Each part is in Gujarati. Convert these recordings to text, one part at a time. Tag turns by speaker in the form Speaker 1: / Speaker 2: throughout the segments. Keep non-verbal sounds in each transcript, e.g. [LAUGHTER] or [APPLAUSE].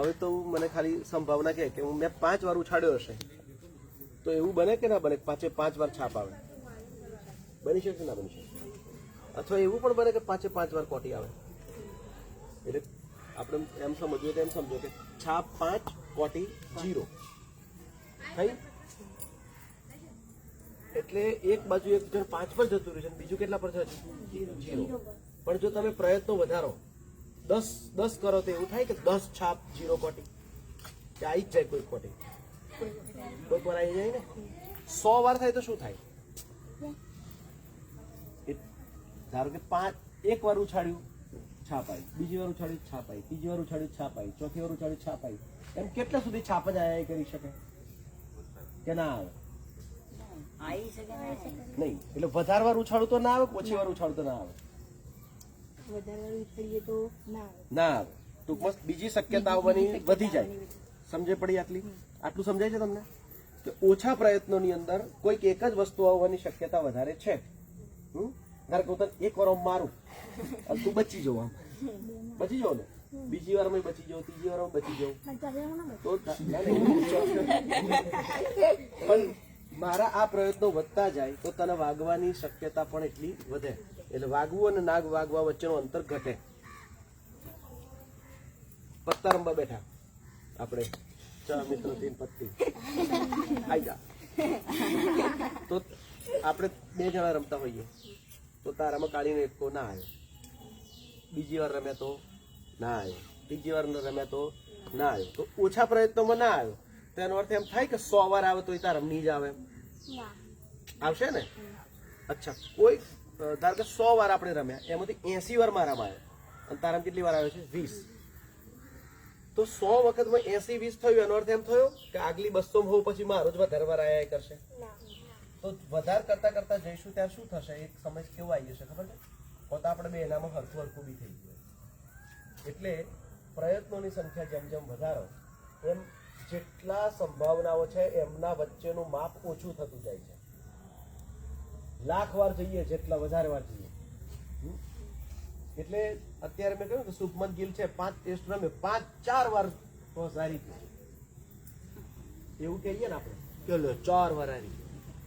Speaker 1: હવે તો મને ખાલી સંભાવના કહે કે હું મેં પાંચ વાર ઉછાડ્યો હશે. તો એવું બને કે ના બને પાંચે પાંચ વાર છાપ આવે? બની શકે ના બની શકે? અથવા એવું પણ બને કે પાંચે પાંચ વાર કોટી આવે? એટલે આપણે એમ સમજીએ તો એમ સમજો કે છાપ પાંચ, કોટી જીરો. થઈ? એટલે એક બાજુ એક જણ પાંચ પર જતું રહ્યું છે બીજું કેટલા પર છે? જીરો. પણ જો તમે પ્રયત્નો વધારો દસ દસ કરો તો એવું થાય કે દસ છાપ જીરો કોટી કે આવી જ જાય કોઈ કોટી કોઈ પર આવી જાય ને? સો વાર થાય તો શું થાય? ધારો કે પાંચ એક વાર ઉછાળ્યું છાપ આવી. બીજી વાર ઉછાળ્યું છાપ આવી. ત્રીજી વાર ઉછાળ્યું છાપ આવી. ચોથી વાર ઉછાળ્યું છાપ આવી. એમ કેટલા સુધી છાપ જ આયા કરી શકે? કે ના આવે? નહીં. એટલે વધારે વાર ઉછાળું તો ના આવે ઓછી વાર ઉછાળું તો ના આવે
Speaker 2: વધારે વાર ઉછળીએ તો ના આવે.
Speaker 1: ટૂંકમાં બીજી શક્યતા આવવાની વધી જાય. સમજે પડી આટલી? આટલું સમજાય છે તમને? કે ઓછા પ્રયત્નોની અંદર કોઈક એક જ વસ્તુ આવવાની શક્યતા વધારે છે? ધારો કે હું એક વાર મારું. અને તું બચી જાવ આમ. બચી જાવ ને? બીજી વાર બચી જવું ત્રીજી વાર બચી જવું તો. પણ મારા આ પ્રયત્નો વધતા જાય તો તને વાગવાની શક્યતા પણ એટલી વધે. એટલે વાગવું અને નાગ વાગવા વચ્ચેનું અંતર ઘટે. પત્તા રમવા બેઠા. આપણે ચા મિત્રો તીન પત્તી. આઈ જા. તો આપણે બે જણા રમતા હોઈએ. તો તારામાં કાઢીને એક ના આવ્યો. બીજી વાર રમ્યા તો ના આવ્યો. ત્રીજી વાર રમ્યા તો ના આવ્યો. તો ઓછા પ્રયત્નોમાં ના આવ્યો. તો એનો અર્થ એમ થાય કે સો વાર આવે તો એ તારા નહીં જ આવે. આવશે ને? અચ્છા કોઈ ધારો કે સો વાર આપણે રમ્યા એમાંથી એસી વાર મારામાં આવ્યો અને તારામાં કેટલી વાર આવ્યો છે? વીસ. તો સો વખતમાં એસી વીસ થયું એનો અર્થ એમ થયો કે આગલી બસો હોવ પછી મારો જ વધારે વાર આયા કરશે. તો વધારે કરતા કરતા જઈશું ત્યાં શું થશે? એક સમય કેવો આવી જશે ખબર છે? પોતા આપણે બે એનામાં હરખું હરખું બી થઈ ગયું. એટલે પ્રયત્નોની સંખ્યા જેમ જેમ વધારો એમ જેટલા સંભાવનાઓ છે એમના વચ્ચેનું માપ ઓછું થતું જાય છે. લાખ વાર જઈએ જેટલા વધારે વાર જઈએ. એટલે અત્યારે મેં કહ્યું કે શુભમન ગિલ છે પાંચ ટેસ્ટ રમે પાંચ ચાર વાર તો સારી છે. એવું કહીએ ને આપણે. કે ચાર વાર હારી.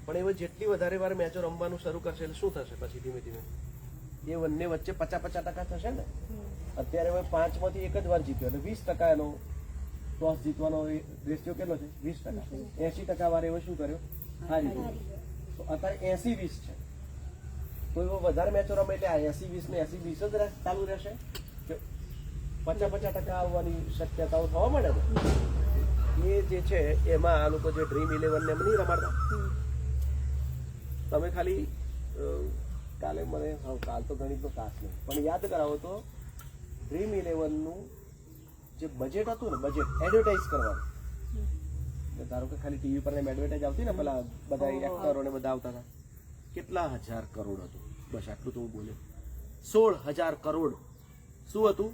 Speaker 1: પણ એવો જેટલી વધારે વાર મેચો રમવાનું શરૂ કરશે એટલે શું થશે પછી ધીમે ધીમે? એ બંને વચ્ચે પચાસ પચાસ ટકા થશે ને? અત્યારે હવે પાંચમાંથી એક જ વાર જીત્યો. એટલે વીસ ટકા એનો ટોસ જીતવાનો રેશિયો કેટલો છે? વીસ ટકા. એસી ટકા વાર એવો શું કર્યો? હારી ગયો. તો અત્યારે એસી વીસ છે. તો એવો વધારે મેચો રમે એટલે આ એસી વીસ ને એસી વીસ જ ચાલુ રહેશે. કે પચાસ પચાસ ટકા આવવાની શક્યતાઓ થવા મળે ને એ જે છે એમાં આ લોકો જે ડ્રીમ ઇલેવન ને નહીં રમાડતા. તમે ખાલી કાલે મને હા, કાલ તો ગણિતનો તાસ નહીં પણ યાદ કરાવો તો ડ્રીમ ઇલેવનનું જે બજેટ હતું ને બજેટ એડવર્ટાઇઝ કરવાનું. ધારો કે ખાલી ટીવી પર એડવર્ટાઇઝ આવતી ને પેલા બધા એક્ટરો ને બધા આવતા હતા. કેટલા હજાર કરોડ હતું? બસ આટલું તો હું બોલ્યો. સોળ હજાર કરોડ. શું હતું?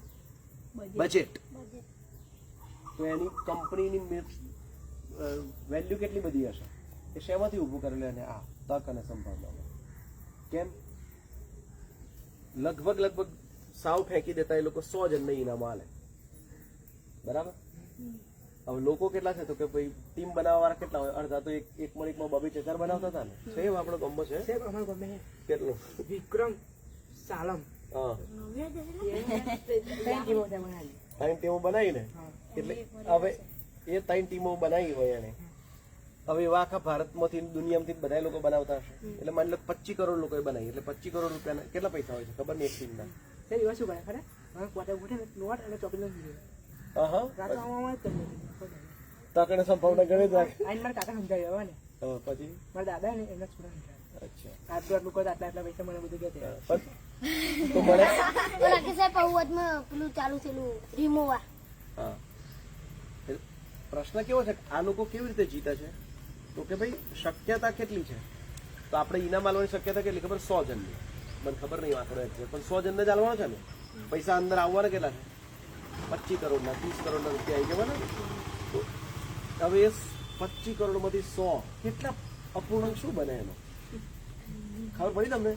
Speaker 1: બજેટ તો એની કંપનીની વેલ્યુ કેટલી બધી હશે? એ શેમાંથી ઊભું કરેલું અને આ તક અને સંભાવના કેમ? લગભગ લગભગ સાવ ફેંકી દેતા એ લોકો સો જણને ઇનામ આલે. બરાબર? હવે લોકો કેટલા છે? તો કે ભાઈ ટીમ બનાવવા વાળા કેટલા હોય? અડધા તો એક એક મણિકમાં બબી ચચાર બનાવતા હતા ને? છે એવો આપણો ગમો છે?
Speaker 3: સાહેબ અમારો ગમે.
Speaker 1: કેટલો?
Speaker 3: વિક્રમ સાલમ.
Speaker 1: હા.
Speaker 3: ત્રણ ટીમો
Speaker 1: બનાવીને? એટલે હવે એ ત્રણ ટીમો બનાવી હોય એને. હવે એવા આખા ભારતમાંથી દુનિયામાંથી બધા લોકો બનાવતા હશે. એટલે માની લો પચીસ કરોડ લોકોએ બનાવી. એટલે પચીસ કરોડ રૂપિયાના કેટલા પૈસા હોય છે? ખબર નહીં એક ટીમના.
Speaker 3: એવા શું કરે ખરા? નોટ અને ચોકલેટ
Speaker 1: તકને સંભાવના ગણી જ રાખે.
Speaker 3: આઈને મારા કાકા સમજાવી હવે ને.
Speaker 1: પછી?
Speaker 3: મારા દાદા ને એમના છોકરા
Speaker 1: અચ્છા.
Speaker 3: આટલું આટલું કહો આટલા આટલા પૈસા મને બધું કહે
Speaker 1: હા, તો મળે?
Speaker 2: ઓલા કે સાહેબ અવધમાં પેલું ચાલુ થયેલું રીમોવા.
Speaker 1: હા. પ્રશ્ન કેવો છે? આ લોકો કેવી રીતે જીતે છે? તો કે ભાઈ શક્યતા કેટલી છે? તો આપણે ઇનામ આલવાની શક્યતા કેટલી? ખબર સો જણની. મને ખબર નહીં આંકડો exact, પણ સો જણને જ આલવાનો છે ને? પૈસા અંદર આવવાના કેટલા છે? પચીસ કરોડના ત્રીસ કરોડના રૂપિયા આવી ગયા ને હવે એ પચીસ કરોડમાંથી સો કેટલા અપૂર્ણાંક શું બને એનો? ખબર પડી તમને?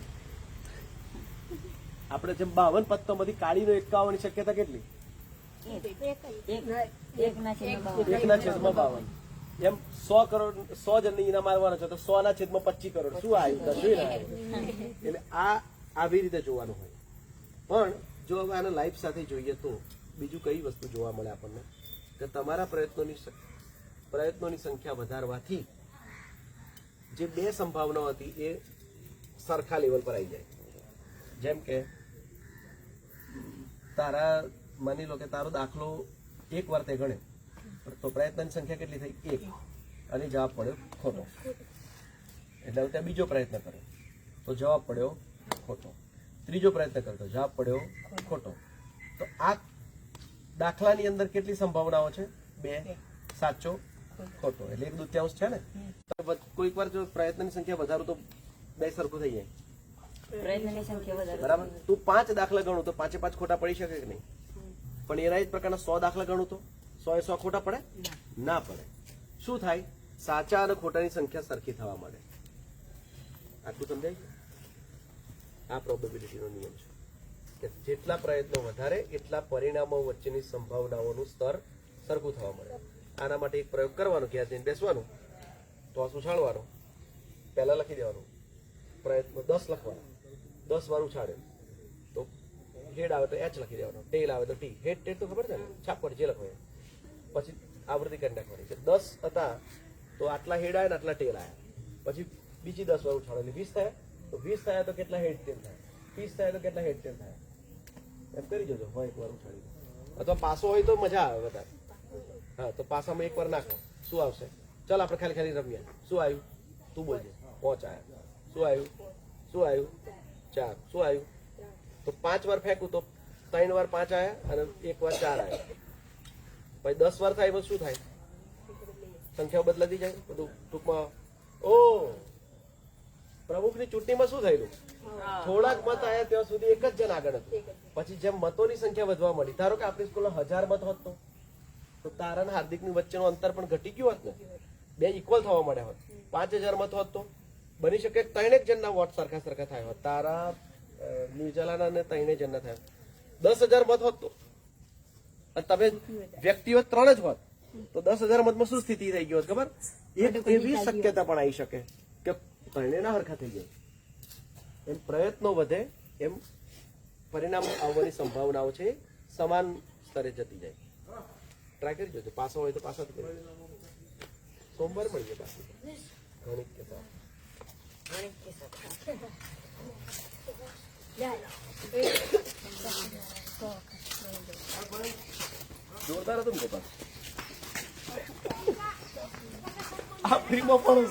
Speaker 1: આપણે જેમ બાવન પત્તામાંથી કાળીનો એકાવવાની શક્યતા કેટલી. એકના છેદમાં બાવન. એમ સો કરોડ સો જણને ઈનામ મારવાના છે તો સો ના છેદમાં પચીસ કરોડ. શું આવ્યું કશું ના આવ્યું [LAUGHS] એટલે આ આવી રીતે જોવાનું હોય. પણ જો હવે આને લાઈફ સાથે જોઈએ તો બીજું કઈ વસ્તુ જોવા મળે આપણને? કે તમારા પ્રયત્નોની પ્રયત્નોની સંખ્યા વધારવાથી જે બે સંભાવનાઓ હતી એ સરખા લેવલ પર આવી જાય. જેમ કે, તારા, માની લો કે તારો દાખલો એક વાર તે ગણે, તો પ્રયત્નની સંખ્યા કેટલી થઈ? એક. અને જવાબ પડ્યો ખોટો. એટલે હવે ત્યાં બીજો પ્રયત્ન કર્યો તો જવાબ પડ્યો ખોટો. ત્રીજો પ્રયત્ન કરતો, જવાબ પડ્યો ખોટો. તો આ દાખલાની અંદર કેટલી સંભાવનાઓ છે? બે સાચો ખોટો. એટલે એક દુત્યાંશ છે ને? તો કોઈક વાર જો પ્રયત્નની સંખ્યા વધારું તો બે સરખું થઈ જાય. બરાબર? તું પાંચ દાખલા ગણું તો પાંચે પાંચ ખોટા પડી શકે કે નહીં? પણ એના જ પ્રકારના સો દાખલા ગણું તો? સો એ સો ખોટા પડે? ના. પડે. શું થાય? સાચા અને ખોટાની સંખ્યા સરખી થવા માંડે. આટલું સમજાય? આ પ્રોબેબિલિટીનો નિયમ છે. જેટલા પ્રયત્નો વધારે, એટલા પરિણામો વચ્ચેની સંભાવનાઓનું સ્તર સરખું થવા મળે આના માટે એક પ્રયોગ કરવાનો ઘેર જઈને બેસવાનું, તો ઉછાળવાનો પહેલાં લખી દેવાનું. પ્રયત્નો દસ લખવાનો. દસ વાર ઉછાળે તો હેડ આવે તો એચ લખી દેવાનો. ટેલ આવે તો ટી. હેડ, ટેડ તો ખબર છે ને? છાપડ જે લખો પછી આવૃત્તિ કરી નાખવાની. છે દસ હતા, તો આટલા હેડ આવ્યા ને આટલા ટેલ આવ્યા પછી બીજી દસ વાર ઉછાળો એટલે વીસ થયા? તો વીસ થયા તો કેટલા હેડ ટેલ થાય? ત્રીસ થયા તો કેટલા હેડ ટેલ થાય? એમ કરી જજો હોય એકવાર ઉછાળી અથવા પાસો હોય તો મજા આવે વધારે. હા, તો પાસામાં એક વાર નાખો. શું આવશે? ચાલ, આપણે ખાલી ખાલી રમીએ. શું આવ્યું? તું બોલજે. પોચ આવ્યા શું આવ્યું? શું આવ્યું? ચાર. શું આવ્યું? તો પાંચ વાર ફેંકું તો ત્રણ વાર પાંચ આવ્યા અને એક વાર ચાર આવ્યા પછી દસ વાર થાય, પછી શું થાય? સંખ્યાઓ બદલાતી જાય, બધું ટૂંકમાં. ઓ પ્રમુખની ચૂંટણીમાં શું થયેલું? થોડાક મત આવ્યા ત્યાં સુધી એક જ જણ આગળ હતું. પછી જેમ મતોની સંખ્યા વધવા મળી ધારો કે આપણી સ્કૂલમાં હજાર મત હોત તો? તારા અને હાર્દિકની વચ્ચેનું અંતર પણ ઘટી ગયું હોત ને? બે ઇક્વલ થવા મળ્યા હોત. પાંચ હજાર મત હોત તો? બની શકે ત્રણેક જણના વોટ સરખા સરખા થાય હોત. તારા ન્યુઝીલેન્ડ અને ત્રણે જણના થયા દસ હજાર મત હોત તો? અને તમે વ્યક્તિઓ ત્રણ જ હોત તો દસ હજાર મતમાં શું સ્થિતિ થઈ ગઈ હોત ખબર? એક એવી શક્યતા પણ આવી શકે કે ત્રણેયના હરખા થઈ જાય એમ પ્રયત્નો વધે, એમ પરિણામ આવવાની સંભાવનાઓ છે, સમાન સ્તરે જતી જાય. ટ્રાય કરી જોજો પાસો હોય તો પાસાથી કરી સોમવાર મળીએ પાછી. ગણિત કે. જોરદાર હતું ને, ગોપાલ? આ ફ્રીમાં પણ